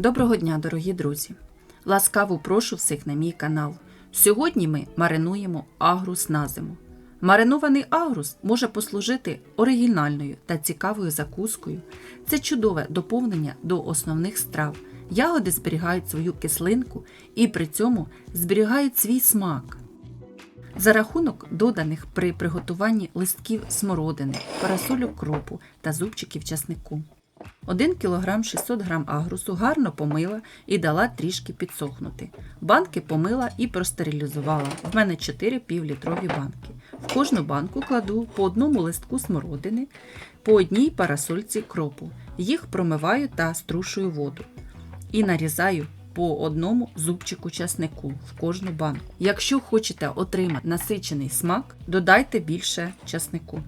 Доброго дня, дорогі друзі! Ласкаво прошу всіх на мій канал. Сьогодні ми маринуємо агрус на зиму. Маринований агрус може послужити оригінальною та цікавою закускою. Це чудове доповнення до основних страв. Ягоди зберігають свою кислинку і при цьому зберігають свій смак. За рахунок доданих при приготуванні листків смородини, парасолю кропу та зубчиків часнику. 1 кг 600 г агрусу гарно помила і дала трішки підсохнути. Банки помила і простерилізувала. В мене 4 півлітрові банки. В кожну банку кладу по одному листку смородини, по одній парасольці кропу. Їх промиваю та струшую воду. І нарізаю по одному зубчику часнику в кожну банку. Якщо хочете отримати насичений смак, додайте більше часнику.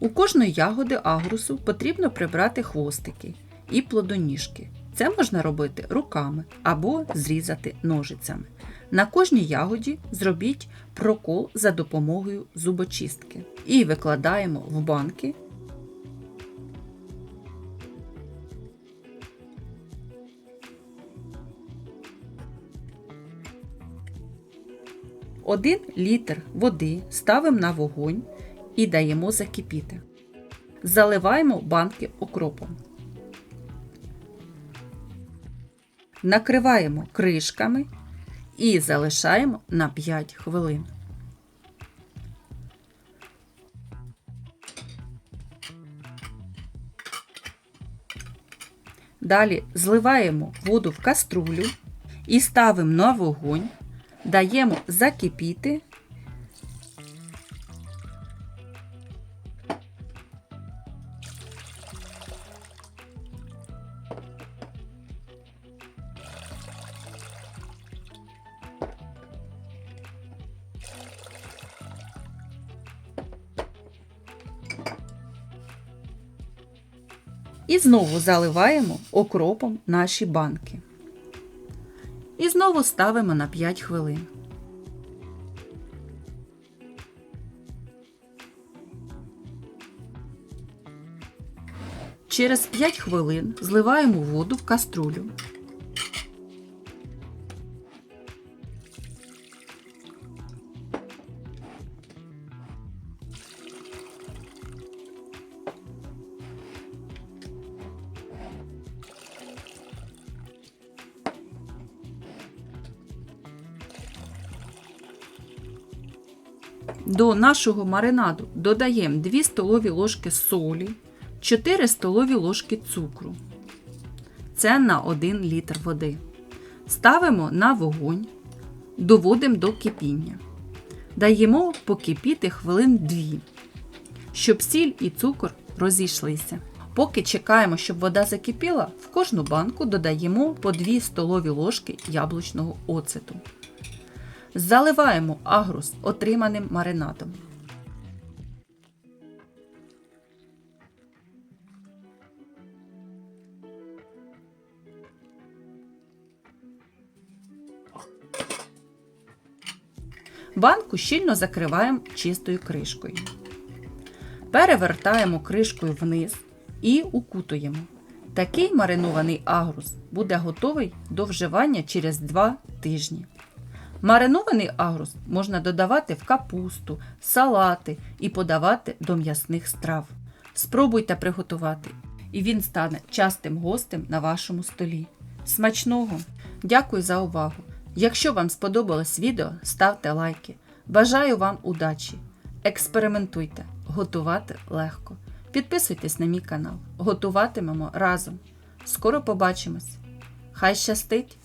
У кожної ягоди агрусу потрібно прибрати хвостики і плодоніжки. Це можна робити руками або зрізати ножицями. На кожній ягоді зробіть прокол за допомогою зубочистки і викладаємо в банки. Один літр води ставимо на вогонь і даємо закипіти. Заливаємо банки окропом. Накриваємо кришками і залишаємо на 5 хвилин. Далі зливаємо воду в каструлю і ставимо на вогонь, даємо закипіти І знову заливаємо окропом наші банки. І знову ставимо на 5 хвилин. Через 5 хвилин зливаємо воду в каструлю. До нашого маринаду додаємо 2 столові ложки солі, 4 столові ложки цукру. Це на 1 літр води. Ставимо на вогонь, доводимо до кипіння. Даємо покипіти хвилин 2, щоб сіль і цукор розійшлися. Поки чекаємо, щоб вода закипіла, в кожну банку додаємо по 2 столові ложки яблучного оцету. Заливаємо агрус отриманим маринадом. Банку щільно закриваємо чистою кришкою. Перевертаємо кришкою вниз і укутуємо. Такий маринований агрус буде готовий до вживання через 2 тижні. Маринований агрус можна додавати в капусту, салати і подавати до м'ясних страв. Спробуйте приготувати, і він стане частим гостем на вашому столі. Смачного! Дякую за увагу! Якщо вам сподобалось відео, ставте лайки. Бажаю вам удачі! Експериментуйте, готувати легко. Підписуйтесь на мій канал. Готуватимемо разом. Скоро побачимось! Хай щастить!